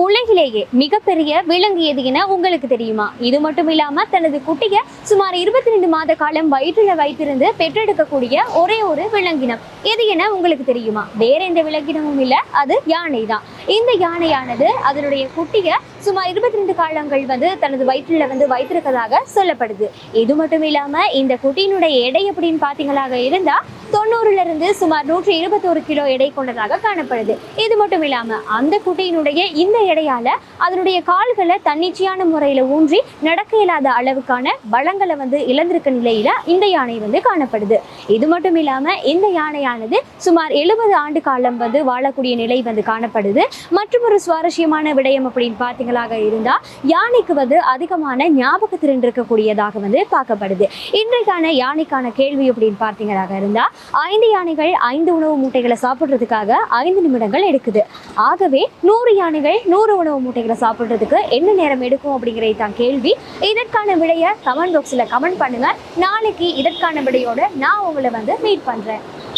உலகிலேயே மிகப்பெரிய விலங்கு எது என உங்களுக்கு தெரியுமா? இது மட்டும் இல்லாம தனது குட்டிய சுமார் இருபத்தி ரெண்டு மாத காலம் வயிற்றுல வைத்திருந்து பெற்றெடுக்கக்கூடிய ஒரே ஒரு விலங்கினம். எது என உங்களுக்கு தெரியுமா? வேற எந்த விலங்கினமும் இல்ல. அது யானை தான் இந்த யானையானது அதனுடைய குட்டிய சுமார் இருபத்தி ரெண்டு காலங்கள் வந்து தனது வயிற்றுல வந்து வைத்திருக்கதாக சொல்லப்படுது. இது மட்டும் இல்லாம இந்த குட்டியினுடைய எடை எப்படின்னு பாத்தீங்களாக இருந்தா தொண்ணூறுல இருந்து சுமார் நூற்றி இருபத்தோரு கிலோ எடை கொண்டதாக காணப்படுது. இது மட்டும் இல்லாம அந்த குட்டியினுடைய இந்த எடையால அதனுடைய கால்களை தன்னிச்சையான முறையில ஊன்றி நடக்க இயலாத அளவுக்கான பலங்களை வந்து இழந்திருக்க நிலையில இந்த யானை வந்து காணப்படுது. இது மட்டும் இல்லாம இந்த யானையானது சுமார் எழுபது ஆண்டு காலம் வந்து வாழக்கூடிய நிலை வந்து காணப்படுது. மற்றும் ஒரு சுவாரஸ்யமான விடயம் அப்படின்னு பார்த்தீங்களாக இருந்தா யானைக்கு வந்து அதிகமான ஞாபகத்திறன் இருக்கக்கூடியதாக வந்து பார்க்கப்படுது. இன்றைக்கான யானைக்கான கேள்வி அப்படின்னு பார்த்தீங்களாக இருந்தா ஐந்து யானைகள் ஐந்து உணவு மூட்டைகளை சாப்பிட்றதுக்காக ஐந்து நிமிடங்கள் எடுக்குது. ஆகவே நூறு யானைகள் நூறு உணவு மூட்டைகளை சாப்பிட்றதுக்கு என்ன நேரம் எடுக்கும் அப்படிங்கிறது தான் கேள்வி. இதற்கான விடையை கமெண்ட் பாக்ஸில் கமெண்ட் பண்ணுங்க. நாளைக்கு இதற்கான விடையோடு நான் உங்களை வந்து மீட் பண்ணுறேன்